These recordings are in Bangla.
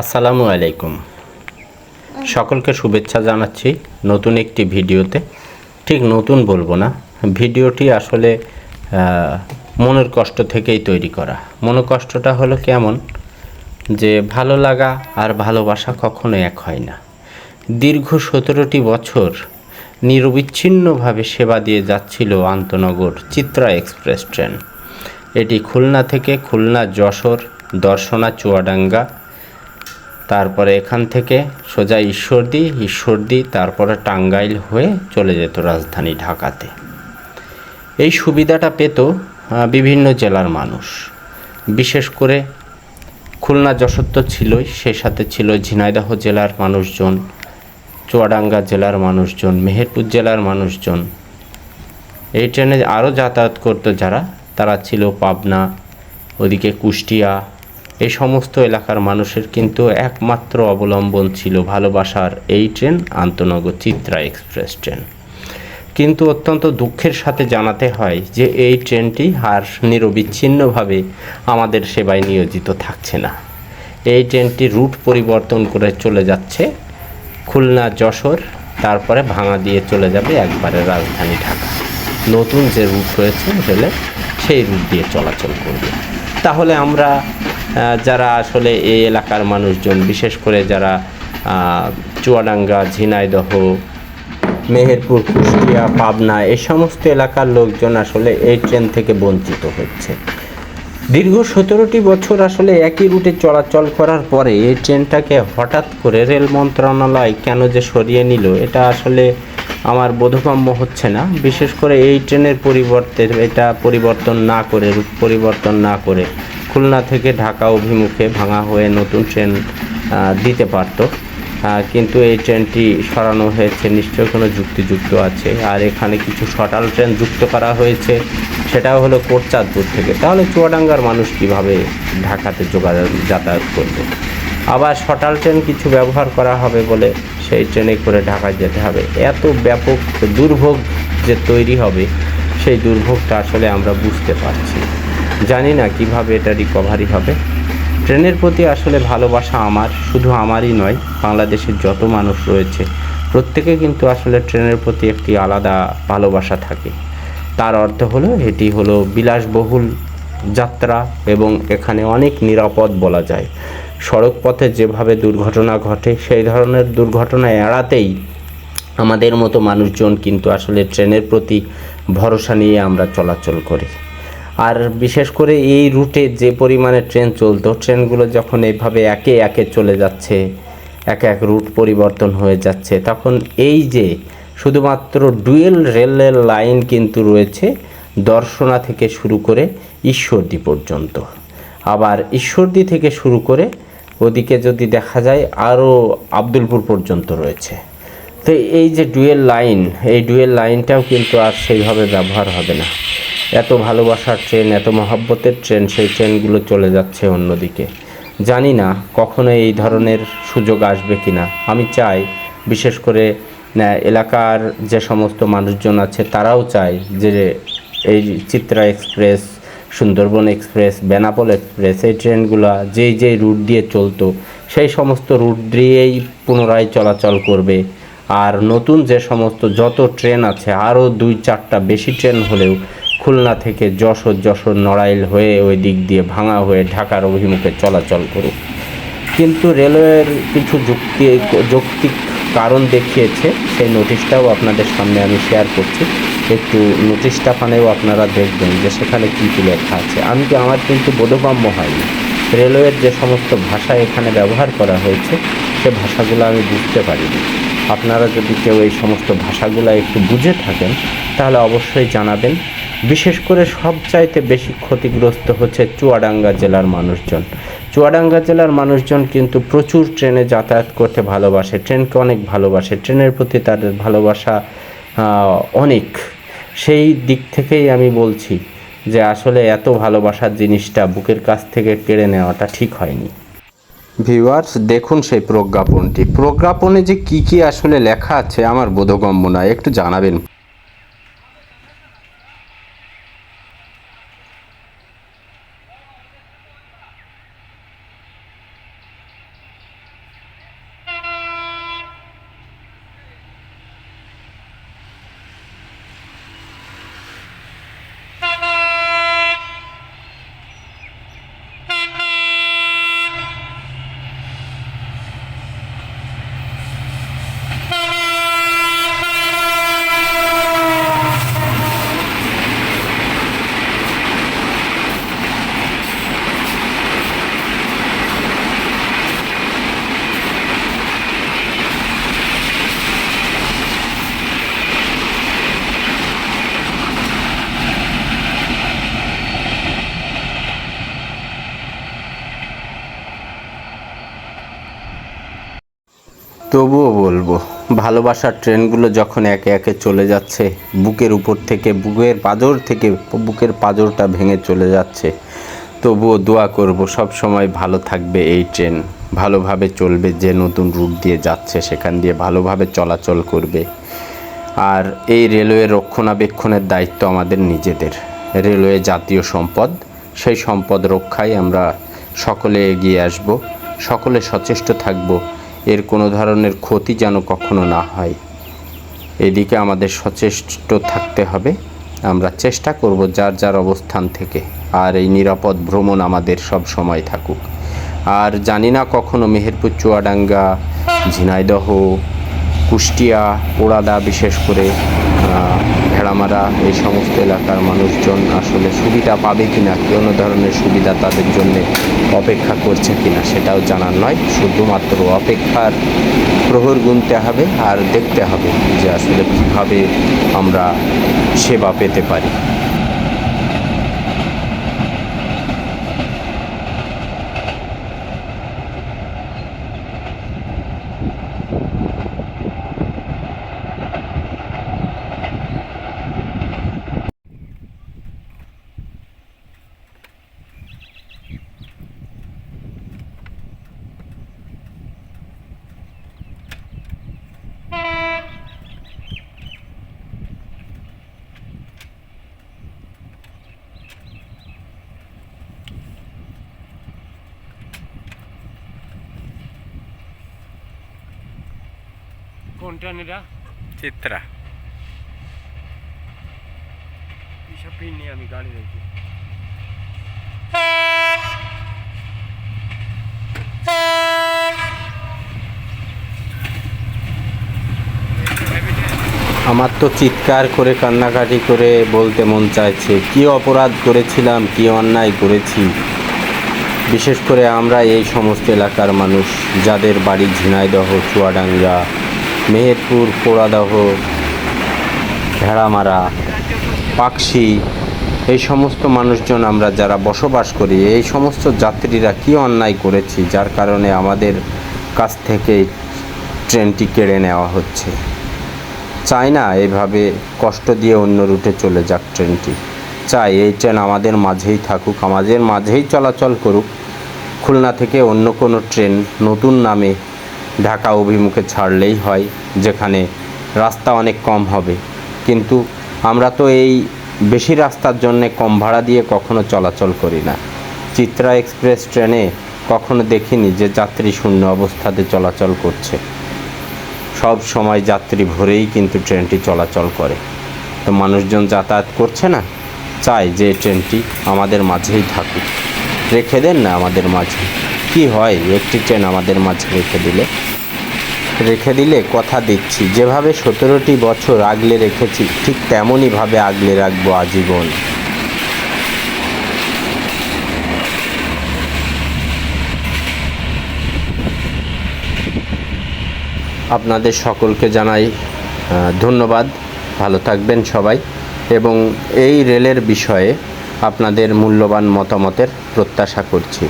আসসালামু আলাইকুম। সকলকে শুভেচ্ছা জানাচ্ছি নতুন একটি ভিডিওতে। ঠিক নতুন বলব না, ভিডিওটি আসলে মনের কষ্ট থেকেই তৈরি করা। মনের কষ্টটা হলো কেমন? যে ভালো লাগা আর ভালোবাসা কখনো এক হয় না। দীর্ঘ সতেরোটি বছর নিরবিচ্ছিন্নভাবে সেবা দিয়ে যাচ্ছিল আন্তনগর চিত্রা এক্সপ্রেস ট্রেন। এটি খুলনা থেকে খুলনা যশোর, দর্শনা চুয়াডাঙ্গা তারপরে এখান থেকে সোজা ঈশ্বরদী ঈশ্বরদী তারপরে টাঙ্গাইল হয়ে চলে যেত রাজধানী ঢাকাতে। এই সুবিধাটা পেত বিভিন্ন জেলার মানুষ। বিশেষ করে খুলনা যশোর তো ছিলই, সে সাথে ছিল ঝিনাইদহ জেলার মানুষজন, চুয়াডাঙ্গা জেলার মানুষজন, মেহেরপুর জেলার মানুষজন। এই ট্রেনে আরও যাতায়াত করতো যারা, তারা ছিল পাবনা, ওদিকে কুষ্টিয়া এই সমস্ত এলাকার মানুষের কিন্তু একমাত্র অবলম্বন ছিল ভালোবাসার এই ট্রেন আন্তনগর চিত্রা এক্সপ্রেস ট্রেন। কিন্তু অত্যন্ত দুঃখের সাথে জানাতে হয় যে এই ট্রেনটি আর নিরবিচ্ছিন্নভাবে আমাদের সেবায় নিয়োজিত থাকছে না। এই ট্রেনটি রুট পরিবর্তন করে চলে যাচ্ছে খুলনা, যশোর, তারপরে ভাঙা দিয়ে চলে যাবে একবারে রাজধানী ঢাকা। নতুন যে রুট হয়েছে রেলে সেই রুট দিয়ে চলাচল করবে। তাহলে আমরা যারা আসলে এই এলাকার মানুষজন, বিশেষ করে যারা চুয়াডাঙ্গা, ঝিনাইদহ, মেহেরপুর, কুষ্টিয়া, পাবনা, এই সমস্ত এলাকার লোকজন আসলে এই ট্রেন থেকে বঞ্চিত হচ্ছে। দীর্ঘ সতেরোটি বছর আসলে একই রুটে চলাচল করার পরে এই ট্রেনটাকে হঠাৎ করে রেল মন্ত্রণালয় কেন যে সরিয়ে নিল, এটা আসলে আমার বোধগম্য হচ্ছে না। বিশেষ করে এই ট্রেনের পরিবর্তে, এটা পরিবর্তন না করে, রুট পরিবর্তন না করে খুলনা থেকে ঢাকা অভিমুখে ভাঙা হয়ে নতুন ট্রেন দিতে পারতো। কিন্তু এই ট্রেনটি সরানো হয়েছে, নিশ্চয়ই কোনো যুক্তিযুক্ত আছে। আর এখানে কিছু শটাল ট্রেন যুক্ত করা হয়েছে, সেটাও হলো কোটচাঁদপুর থেকে। তাহলে চুয়াডাঙ্গার মানুষ কীভাবে ঢাকাতে যোগাযোগ যাতায়াত করবে? আবার শটাল ট্রেন কিছু ব্যবহার করা হবে বলে সেই ট্রেনে করে ঢাকায় যেতে হবে। এত ব্যাপক দুর্ভোগ যে তৈরি হবে, সেই দুর্ভোগটা আসলে আমরা বুঝতে পারছি জানি না কীভাবে এটা রিকভারি হবে। ট্রেনের প্রতি আসলে ভালোবাসা আমার, শুধু আমারই নয়, বাংলাদেশের যত মানুষ রয়েছে, প্রত্যেকে কিন্তু আসলে ট্রেনের প্রতি একটি আলাদা ভালোবাসা থাকে। তার অর্থ হলো, এটি হলো বিলাসবহুল যাত্রা এবং এখানে অনেক নিরাপদ বলা যায়। সড়ক পথে যেভাবে দুর্ঘটনা ঘটে, সেই ধরনের দুর্ঘটনা এড়াতেই আমাদের মতো মানুষজন কিন্তু আসলে ট্রেনের প্রতি ভরসা নিয়ে আমরা চলাচল করি। আর বিশেষ করে এই রুটে যে পরিমাণে ট্রেন চলতো, ট্রেনগুলো যখন এইভাবে একে একে চলে যাচ্ছে, এক এক রুট পরিবর্তন হয়ে যাচ্ছে, তখন এই যে শুধুমাত্র ডুয়েল রেলের লাইন কিন্তু রয়েছে দর্শনা থেকে শুরু করে ঈশ্বরদী পর্যন্ত। আবার ঈশ্বরদী থেকে শুরু করে ওদিকে যদি দেখা যায় আরও আব্দুলপুর পর্যন্ত রয়েছে। তো এই যে ডুয়েল লাইন, এই ডুয়েল লাইনটাও কিন্তু আর সেইভাবে ব্যবহার হবে না। এত ভালোবাসার ট্রেন এত মহাব্বতের ট্রেন সেই ট্রেনগুলো চলে যাচ্ছে অন্যদিকে। জানি না কখনো এই ধরনের সুযোগ আসবে কি না আমি চাই, বিশেষ করে এলাকার যে সমস্ত মানুষজন আছে, তারাও চায় যে এই Chitra express, Sundarban express, Benapole express, এই ট্রেনগুলো যেই যেই রুট দিয়ে চলতো, সেই সমস্ত রুট দিয়েই পুনরায় চলাচল করবে। আর নতুন যে সমস্ত যত ট্রেন আছে, আরও দুই চারটা বেশি ট্রেন হলেও খুলনা থেকে যশোর যশোর নড়াইল হয়ে ওই দিক দিয়ে ভাঙা হয়ে ঢাকার অভিমুখে চলাচল করুক। কিন্তু রেলওয়ের কিছু যুক্তি, যৌক্তিক কারণ দেখিয়েছে, সেই নোটিশটাও আপনাদের সামনে আমি শেয়ার করছি। একটু নোটিশটা পানেও আপনারা দেখবেন যে সেখানে কী কী লেখা আছে। আমি কি, আমার কিন্তু বোধগম্য হয়নি। রেলওয়ের যে সমস্ত ভাষা এখানে ব্যবহার করা হয়েছে, সে ভাষাগুলো আমি বুঝতে পারিনি। আপনারা যদি কেউ এই সমস্ত ভাষাগুলো একটু বুঝে থাকেন, তাহলে অবশ্যই জানাবেন। বিশেষ করে সবচাইতে বেশি ক্ষতিগ্রস্ত হচ্ছে চুয়াডাঙ্গা জেলার মানুষজন। চুয়াডাঙ্গা জেলার মানুষজন কিন্তু প্রচুর ট্রেনে যাতায়াত করতে ভালোবাসে। ট্রেনকে অনেক ভালোবাসে। ট্রেনের প্রতি তাদের ভালোবাসা অনেক। সেই দিক থেকেই আমি বলছি যে আসলে এত ভালোবাসার জিনিসটা বুকের কাছ থেকে কেড়ে নেওয়াটা ঠিক হয়নি। ভিউয়ার্স, দেখুন সেই প্রজ্ঞাপনটি। প্রজ্ঞাপনে যে কি কি আসলে লেখা আছে, আমার বোধগম্য নয়। একটু জানাবেন। তবুও বলব, ভালোবাসার ট্রেনগুলো যখন একে একে চলে যাচ্ছে, বুকের উপর থেকে, বুকের পাঁজর থেকে বুকের পাঁজরটা ভেঙে চলে যাচ্ছে, তবুও দোয়া করব, সব সময় ভালো থাকবে এই ট্রেন। ভালোভাবে চলবে যে নতুন রুট দিয়ে যাচ্ছে, সেখান দিয়ে ভালোভাবে চলাচল করবে। আর এই রেলওয়ে রক্ষণাবেক্ষণের দায়িত্ব আমাদের নিজেদের। রেলওয়ে জাতীয় সম্পদ, সেই সম্পদ রক্ষায় আমরা সকলে এগিয়ে আসব, সকলে সচেষ্ট থাকব এর কোনো ধরনের ক্ষতি যেন কখনো না হয়। এদিকে আমাদের সচেষ্ট থাকতে হবে। আমরা চেষ্টা করব যার যার অবস্থান থেকে। আর এই নিরাপদ ভ্রমণ আমাদের সব সময় থাকুক। আর জানি না কখনো মেহেরপুর, চুয়াডাঙ্গা, ঝিনাইদহ কুষ্টিয়া পোড়াদা বিশেষ করে ভেড়ামারা, এই সমস্ত এলাকার মানুষজন আসলে সুবিধা পাবে কি না কোনো ধরনের সুবিধা তাদের জন্য অপেক্ষা করছে কি না সেটাও জানার নয়। শুধুমাত্র অপেক্ষার প্রহর গুনতে হবে আর দেখতে হবে যে আসলে কীভাবে আমরা সেবা পেতে পারি। কোনটা নিরা? চিত্রা। এইসব পিন নিয়ে আমি গাড়ি রেখি আমার তো চিৎকার করে কান্নাকাটি করে বলতে মন চাইছে কি অপরাধ করেছিলাম কি অন্যায় করেছি? বিশেষ করে আমরা এই সমস্ত এলাকার মানুষ যাদের বাড়ি ঝিনাইদহ চুয়াডাঙ্গা মেহেরপুর পোড়াদহ ভেড়ামারা, পাকশি, এই সমস্ত মানুষজন আমরা যারা বসবাস করি, এই সমস্ত যাত্রীরা কি অন্যায় করেছি, যার কারণে আমাদের কাছ থেকে ট্রেনটি কেড়ে নেওয়া হচ্ছে। চাই না এইভাবে কষ্ট দিয়ে অন্য রুটে চলে যাক ট্রেনটি। চাই এই ট্রেন আমাদের মাঝেই থাকুক, আমাদের মাঝেই চলাচল করুক। খুলনা থেকে অন্য কোনো ট্রেন নতুন নামে ঢাকা অভিমুখে ছাড়লেই হয়, যেখানে রাস্তা অনেক কম হবে। কিন্তু আমরা তো এই বেশি রাস্তার জন্য কম ভাড়া দিয়ে কখনো চলাচল করি না। চিত্রা এক্সপ্রেস ট্রেনে কখনো দেখিনি যে যাত্রী শূন্য অবস্থাতে চলাচল করছে। সব সময় যাত্রী ভরেই কিন্তু ট্রেনটি চলাচল করে। তো মানুষজন যাতায়াত করছে না? চাই যে ট্রেনটি আমাদের মাঝেই থাকুক। রেখে দেন না আমাদের মাঝে। কি হয়? একটি ট্রেন আমাদের মাঝে রেখে দিলে। রেখে দিলে কথা দিচ্ছি। যেভাবে সতেরোটি বছর আগলে রেখেছি, ঠিক তেমনইভাবে আগলে রাখব আজীবন। আপনাদের সকলকে জানাই ধন্যবাদ। ভালো থাকবেন সবাই। এবং এই রেলের বিষয়ে আপনাদের মূল্যবান মতামতের প্রত্যাশা করছি।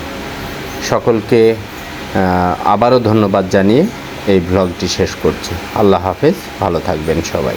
সকলকে আবারও ধন্যবাদ জানিয়ে এই ব্লগটি শেষ করছি। আল্লাহ হাফেজ ভালো থাকবেন সবাই।